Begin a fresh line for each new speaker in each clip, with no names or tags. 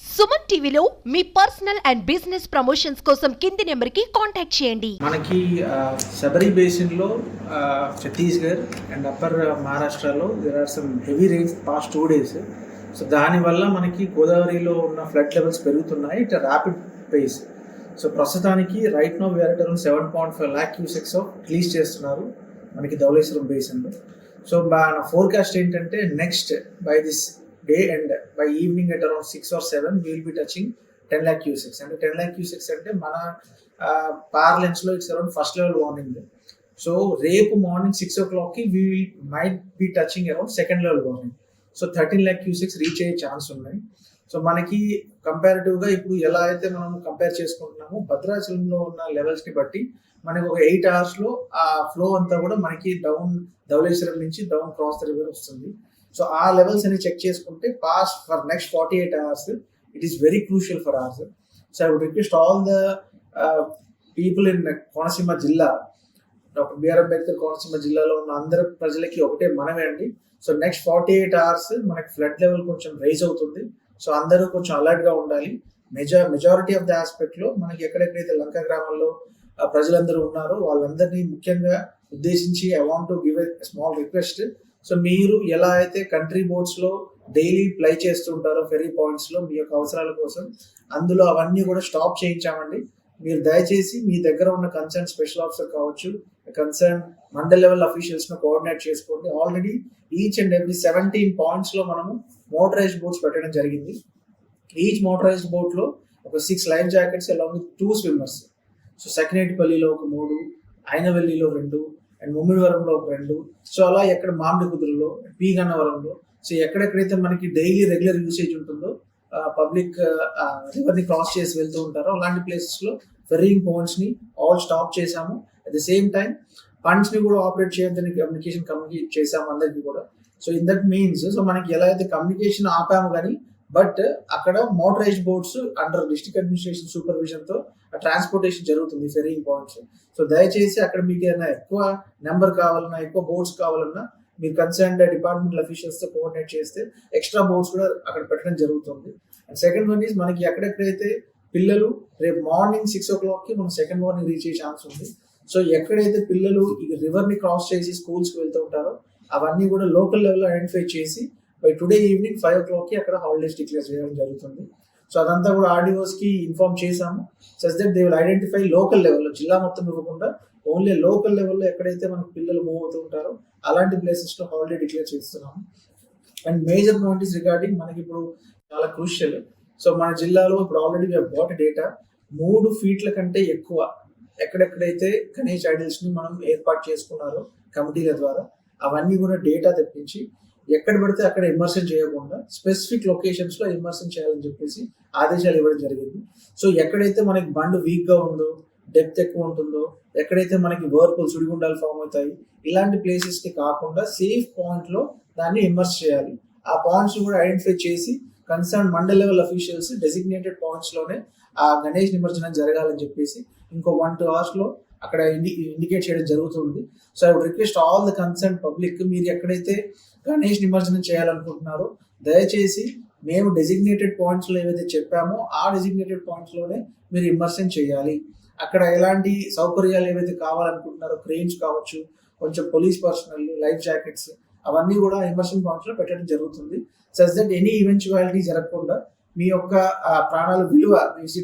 సుమన్ టీవీలో మీ personal and business promotions కోసం కింది నెంబర్కి కాంటాక్ట్ చేయండి.
మనకి శబరి బేసిన్లో ఛత్తీస్గఢ్ అండ్ అప్పర్ మహారాష్ట్రలో there are some heavy rains past two days so దానివల్ల మనకి గోదావరిలో ఉన్న ఫ్లడ్ లెవెల్స్ పెరుగుతున్నాయి ఇట్ ర్యాపిడ్ పేస్ సో ప్రస్తుతానికి right now we're around seven point five lakh cusecs release చేస్తున్నారు మనకి ధవళేశ్వరం బేసిన్లో సో నా ఫోర్కాస్ట్ ఏంటంటే next by this day and by evening at around six or seven we'll be touching ten lakh cusecs అంటే ten lakh cusecs అంటే మన పార్లెన్స్లో it's around first level warning so రేపు morning six ఓ క్లాక్కి we will might be touching around second level warning so thirteen lakh cusecs reach అయ్యే chance ఉన్నాయి. So మనకి కంపారిటివ్గా ఇప్పుడు ఎలా అయితే మనం కంపేర్ చేసుకుంటున్నామో భద్రాచలంలో ఉన్న లెవెల్స్ని బట్టి మనకి ఒక ఎయిట్ అవర్స్లో ఆ ఫ్లో అంతా కూడా మనకి డౌన్ ధవళేశ్వరం నుంచి డౌన్ క్రాస్ ద రివర్ వస్తుంది. సో ఆ లెవెల్స్ అని చెక్ చేసుకుంటే pass for next forty eight hours it is very crucial for hours so I would request all the people in Konaseema jilla doctor BR Ambedkar Konaseema జిల్లాలో ఉన్న అందరి ప్రజలకి ఒకటే మనమే అండి. So next forty eight hours మనకి ఫ్లడ్ లెవెల్ కొంచెం rise అవుతుంది. సో అందరూ కొంచెం అలర్ట్గా ఉండాలి. మెజా మెజారిటీ ఆఫ్ ద ఆస్పెక్ట్లో మనకి ఎక్కడెక్కడైతే లంక గ్రామాల్లో ప్రజలందరూ ఉన్నారో వాళ్ళందరినీ ముఖ్యంగా ఉద్దేశించి I want to give a small request so మీరు ఎలా అయితే కంట్రీ బోర్డ్స్లో లో డైలీ ప్లై చేస్తుంటారో ఫెరీ పాయింట్స్లో మీ యొక్క అవసరాల కోసం అందులో అవన్నీ కూడా స్టాప్ చేయించామండి. మీరు దయచేసి మీ దగ్గర ఉన్న కన్సర్న్ స్పెషల్ ఆఫీసర్ కావచ్చు కన్సర్న్ మండల్ లెవెల్ అఫీషియల్స్ను కోఆర్డినేట్ చేసుకోండి. Already each and every seventeen పాయింట్స్లో మనము మోటరైజ్డ్ బోట్స్ పెట్టడం జరిగింది. ఈచ్ మోటరైజ్డ్ బోట్లో ఒక six life jackets along with two swimmers so సెకండేటిపల్లిలో ఒక మూడు అయినవల్లిలో రెండు అండ్ ముమ్మిడివరంలో ఒక రెండు. సో అలా ఎక్కడ మామిడి కుదురులో పీ గన్నవరంలో సో ఎక్కడెక్కడైతే మనకి డైలీ రెగ్యులర్ యూసేజ్ ఉంటుందో పబ్లిక్ ఎవరిని క్రాస్ చేసి వెళ్తూ ఉంటారో అలాంటి ప్లేసెస్లో ఫెర్రింగ్ని ఆల్ స్టాప్ చేసాము అట్ ద సేమ్ టైం ఫండ్స్ని కూడా ఆపరేట్ చేయడానికి కమ్యూనికేషన్ కమ్యూనికేట్ చేసాము అందరికి కూడా. So in that means so మనకి ఎలా అయితే కమ్యూనికేషన్ ఆపాము కానీ బట్ అక్కడ motorised boats under district administration సూపర్విజన్తో transportation జరుగుతుంది. ఫెరింగ్ పాయింట్స్ సో దయచేసి అక్కడ మీకు ఏదైనా ఎక్కువ నెంబర్ కావాలన్నా ఎక్కువ బోట్స్ కావాలన్నా మీరు కన్సర్న్ డిపార్ట్మెంట్ అఫీషియల్స్తో కోఆర్డినేట్ చేస్తే ఎక్స్ట్రా బోట్స్ కూడా అక్కడ పెట్టడం జరుగుతుంది. అండ్ సెకండ్ వన్ ఈజ్ మనకి ఎక్కడెక్కడైతే పిల్లలు రేపు మార్నింగ్ సిక్స్ ఓ క్లాక్కి మనం సెకండ్ మార్నింగ్ రీచ్ అయ్యే ఛాన్స్ ఉంది. సో ఎక్కడైతే పిల్లలు ఈ రివర్ని క్రాస్ చేసి స్కూల్స్కి వెళ్తూ ఉంటారో అవన్నీ కూడా లోకల్ లెవెల్లో ఐడెంటిఫై చేసి బై టుడే ఈవినింగ్ ఫైవ్ ఓ క్లాక్కి అక్కడ హాలిడేస్ డిక్లేర్ చేయడం జరుగుతుంది. సో అదంతా కూడా ఆర్డీఓస్కి ఇన్ఫార్మ్ చేశాము. Such that they will identify local లెవెల్లో జిల్లా మొత్తం ఇవ్వకుండా ఓన్లీ లోకల్ లెవెల్లో ఎక్కడైతే మనకు పిల్లలు మూవ్ అవుతూ ఉంటారో అలాంటి ప్లేసెస్లో హాలిడే డిక్లేర్ చేస్తున్నాము. And major point is regarding మనకి ఇప్పుడు చాలా క్రూషియల్ సో మన జిల్లాలో ఇప్పుడు ఆల్రెడీ బాట్ డేటా మూడు ఫీట్ల కంటే ఎక్కువ ఎక్కడెక్కడైతే గణేష్ ఐడల్స్ని మనం ఏర్పాటు చేసుకున్నారో కమిటీల ద్వారా అవన్నీ కూడా డేటా తెప్పించి ఎక్కడ పడితే అక్కడ ఇమర్షన్ చేయకుండా స్పెసిఫిక్ లొకేషన్స్లో ఇమర్షన్ చేయాలని చెప్పేసి ఆదేశాలు ఇవ్వడం జరిగింది. సో ఎక్కడైతే మనకి బండ్ వీక్గా ఉందో డెప్త్ ఎక్కువ ఉంటుందో ఎక్కడైతే మనకి వర్పుల్ సుడిగుండాలు ఫామ్ అవుతాయి ఇలాంటి ప్లేసెస్కి కాకుండా సేఫ్ పాయింట్లో దాన్ని ఇమర్స్ చేయాలి. ఆ పాయింట్స్ కూడా ఐడెంటిఫై చేసి concern mandal level officials designated పాయింట్స్లోనే ఆ గణేష్ నిమజ్జనం జరగాలని చెప్పేసి ఇంకో వన్ టూ అవర్స్లో అక్కడ ఇండి ఇండికేట్ చేయడం జరుగుతుంది. So I would request all the concern public మీరు ఎక్కడైతే గణేష్ నిమజ్జనం చేయాలనుకుంటున్నారో దయచేసి మేము డెసిగ్నేటెడ్ పాయింట్స్లో ఏవైతే చెప్పామో ఆ డెసిగ్నేటెడ్ పాయింట్స్లోనే మీరు ఇమర్షన్ చేయాలి. అక్కడ ఎలాంటి సౌకర్యాలు ఏవైతే కావాలనుకుంటున్నారో క్రెయిన్స్ కావచ్చు కొంచెం పోలీస్ పర్సనల్ లైఫ్ జాకెట్స్ అవన్నీ కూడా ఇమర్షన్ పాయింట్స్లో పెట్టడం జరుగుతుంది. సస్ దట్ ఎనీ ఈవెన్చువాలిటీ జరగకుండా మీ యొక్క ప్రాణాల విలువ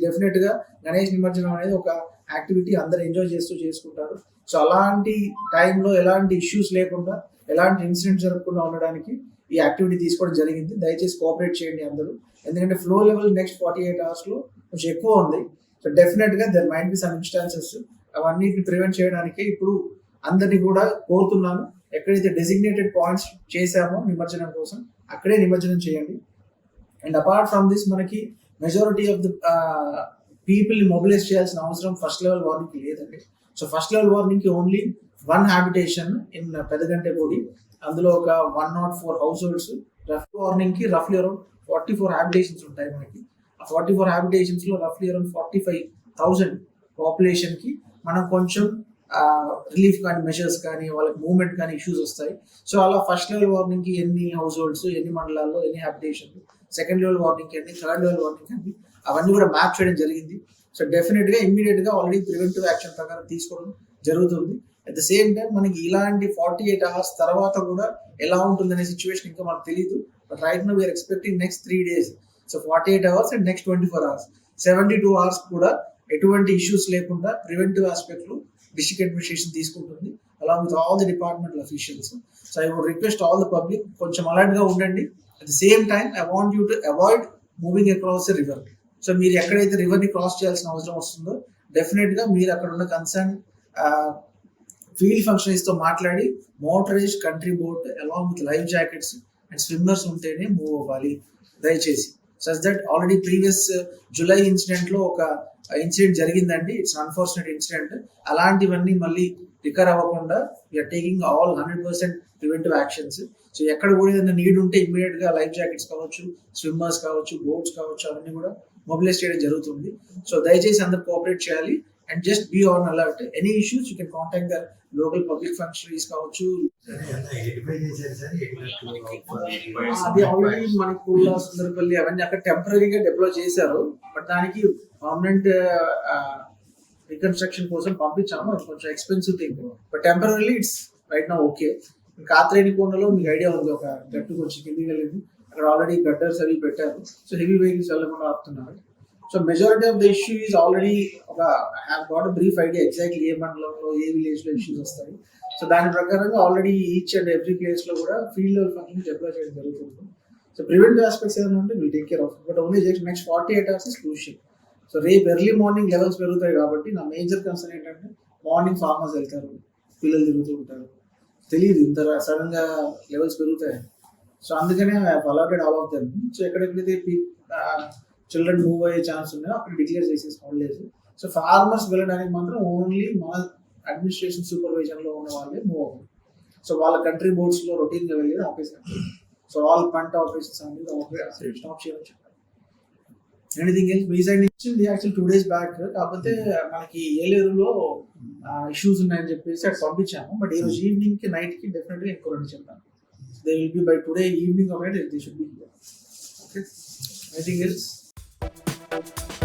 డెఫినెట్గా గణేష్ నిమజ్జనం అనేది ఒక యాక్టివిటీ అందరు ఎంజాయ్ చేస్తూ చేసుకుంటారు. సో అలాంటి టైంలో ఎలాంటి ఇష్యూస్ లేకుండా ఎలాంటి ఇన్సిడెంట్ జరగకుండా ఉండడానికి ఈ యాక్టివిటీ తీసుకోవడం జరిగింది. దయచేసి కోఆపరేట్ చేయండి అందరూ. ఎందుకంటే flow level next forty eight అవర్స్లో కొంచెం ఎక్కువ ఉంది. సో డెఫినెట్గా there might be some instances. అవన్నిటిని ప్రివెంట్ చేయడానికి ఇప్పుడు అందరినీ కూడా కోరుతున్నాను. ఎక్కడైతే డెసిగ్నేటెడ్ పాయింట్స్ చేశామో నిమజ్జనం కోసం అక్కడే నిమజ్జనం చేయండి. అండ్ అపార్ట్ ఫ్రమ్ దిస్ మనకి మెజారిటీ ఆఫ్ ద పీపుల్ని మొబిలైజ్ చేయాల్సిన అవసరం ఫస్ట్ లెవెల్ వార్నింగ్కి లేదండి. సో ఫస్ట్ లెవెల్ వార్నింగ్కి ఓన్లీ వన్ హ్యాబిటేషన్ ఇన్ పెద్దగంటే పొడి అందులో ఒక one not four household rough వార్నింగ్కి రఫ్లీ అరౌండ్ ఫార్టీ ఫోర్ హ్యాబిటేషన్స్ ఉంటాయి మనకి. ఆ ఫార్టీ ఫోర్ హ్యాబిటేషన్స్లో రఫ్లీ అరౌండ్ ఫార్టీ ఫైవ్ థౌసండ్ పాపులేషన్కి మనం కొంచెం రిలీఫ్ కానీ మెషర్స్ కానీ వాళ్ళకి మూవ్మెంట్ కానీ ఇష్యూస్ వస్తాయి. సో అలా ఫస్ట్ లెవెల్ వార్నింగ్కి ఎన్ని హౌస్ హోల్డ్స్ ఎన్ని మండలాల్లో ఎన్ని హ్యాబిటేషన్ సెకండ్ లెవెల్ వార్నింగ్కి అండి థర్డ్ లెవెల్ వార్నింగ్ అండి అవన్నీ కూడా మ్యాప్ చేయడం జరిగింది. సో డెఫినెట్గా ఇమ్మీడియట్గా ఆల్రెడీ ప్రివెంటివ్ యాక్షన్ ప్రకారం తీసుకోవడం జరుగుతుంది. అట్ ద సేమ్ టైం మనకి ఇలాంటి ఫార్టీ ఎయిట్ అవర్స్ తర్వాత కూడా ఎలా ఉంటుందనే సిచ్యువేషన్ ఇంకా మనకు తెలియదు but right now we're expecting next three days so forty eight hours and next twenty four hours seventy two hours కూడా ఎటువంటి ఇష్యూస్ లేకుండా ప్రివెంటివ్ ఆస్పెక్ట్లో డిస్ట్రిక్ట్ అడ్మినిస్ట్రేషన్ తీసుకుంటుంది along with all the departmental officials so I would request all the public కొంచెం అలర్ట్గా ఉండండి. At the same time I want you to avoid moving across the river so మీరు ఎక్కడైతే రివర్ని cross చేయాల్సిన అవసరం వస్తుందో డెఫినెట్గా మీరు అక్కడ ఉన్న కన్సర్న్ ఫీల్డ్ ఫంక్షనరీస్తో మాట్లాడి motorize country boat along with life jackets and swimmers ఉంటేనే మూవ్ అవ్వాలి. దయచేసి. Such that already previous July ఇన్సిడెంట్లో ఒక ఇన్సిడెంట్ జరిగిందండి. ఇట్స్ అన్ఫార్చునేట్ ఇన్సిడెంట్ అలాంటివన్నీ మళ్ళీ రికర్ అవ్వకుండా we're taking all hundred percent preventive actions so ఎక్కడ కూడా ఏదైనా నీడ్ ఉంటే ఇమీడియట్గా లైఫ్ జాకెట్స్ కావచ్చు స్విమ్మర్స్ కావచ్చు బోట్స్ కావచ్చు అవన్నీ కూడా మొబిలైజ్ చేయడం జరుగుతుంది. సో దయచేసి అందరు కోఆపరేట్ చేయాలి. And just be on alert any issues you can contact the local public functionaries కావచ్చు. అది ఆల్రెడీ మనకి కూడా సుందరపల్లి అవన్నీ అక్కడ టెంపరీగా డెవలప్ చేశారు. బట్ దానికి పర్మనెంట్ రికన్స్ట్రక్షన్ కోసం పంపించాము. అది కొంచెం expensive thing but temporary it's right నా ఓకే కాత్రేని కోనలో మీకు ఐడియా ఉంది. ఒక గట్టు కొంచెం కిందికి వెళ్ళింది. ఇక్కడ ఆల్రెడీ బెటర్ అవి పెట్టారు. సో హెవీ వెహికల్స్ వెళ్ళకుండా ఆపుతున్నారు. So majority of the issue is already ఒక have got brief idea exactly ఏ మండలంలో ఏ విలేజ్లో ఇష్యూస్ వస్తాయి. సో దాని ప్రకారంగా ఆల్రెడీ ఈచ్ అండ్ ఎవ్రీ ప్లేస్లో కూడా ఫీల్డ్ లెవెల్ ఫంక్షన్ డెప్లాయ్ చేయడం జరుగుతుంది. సో ప్రివెంటివ్ ఆస్పెక్ట్స్ ఏమైనా ఉంటే will take care of but only just next forty eight hours is crucial so రేపు ఎర్లీ మార్నింగ్ లెవెల్స్ పెరుగుతాయి కాబట్టి నా మేజర్ కన్సర్న్ ఏంటంటే మార్నింగ్ ఫార్మర్స్ వెళ్తారు. పిల్లలు తిరుగుతూ ఉంటారు. తెలియదు ఇంత సడన్గా లెవెల్స్ పెరుగుతాయి సో అందుకనే allotted all of them so ఎక్కడెక్కడైతే చిల్డ్రన్ మూవ్ అయ్యే ఛాన్స్ ఉన్నాయో అక్కడ డిక్లేర్ చేసేసి హాలిడేస్ సో ఫార్మర్స్ వెళ్ళడానికి మాత్రం ఓన్లీ మా అడ్మినిస్ట్రేషన్ సూపర్విజన్లో ఉన్న వాళ్ళే మూవ్ అవ్వాలి సో వాళ్ళ కంట్రీ బోర్డ్స్లో రొటీన్గా వెళ్ళేది ఆపేసారు సో ఆల్ పంట ఆపరేషన్స్ అనేది స్టాప్ చేయడం చెప్పారు. ఎనీథింగ్ ఎల్స్ మీ సైడ్ నుంచి యాక్చువల్ టూ డేస్ బ్యాక్ కాకపోతే మనకి ఏలేరులో ఇష్యూస్ ఉన్నాయని చెప్పేసి అక్కడ పంపించాము. బట్ ఈ రోజు ఈవినింగ్కి నైట్కి డెఫినెట్గా ఎక్కువ రండి They will be by today evening or night, they should be here. Okay? Anything else?